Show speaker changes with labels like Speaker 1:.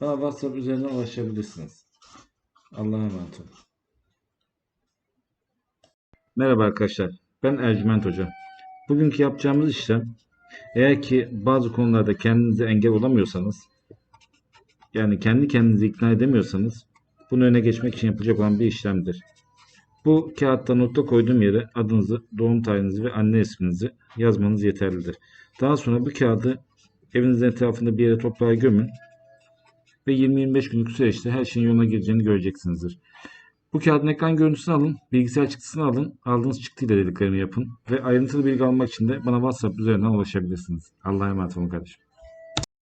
Speaker 1: bana WhatsApp üzerinden ulaşabilirsiniz. Allah'a emanet olun. Merhaba arkadaşlar. Ben Ercüment Hoca. Bugünkü yapacağımız işlem eğer ki bazı konularda kendinize engel olamıyorsanız yani kendi kendinizi ikna edemiyorsanız bunu öne geçmek için yapılacak olan bir işlemdir. Bu kağıtta nokta koyduğum yere adınızı, doğum tarihinizi ve anne isminizi yazmanız yeterlidir. Daha sonra bu kağıdı evinizin etrafında bir yere toprağa gömün ve 20-25 günlük süreçte her şeyin yoluna gireceğini göreceksinizdir. Bu kağıdın ekran görüntüsünü alın, bilgisayar çıktısını alın, aldığınız çıktıyla dediklerimi yapın ve ayrıntılı bilgi almak için de bana WhatsApp üzerinden ulaşabilirsiniz. Allah'a emanet olun kardeşim.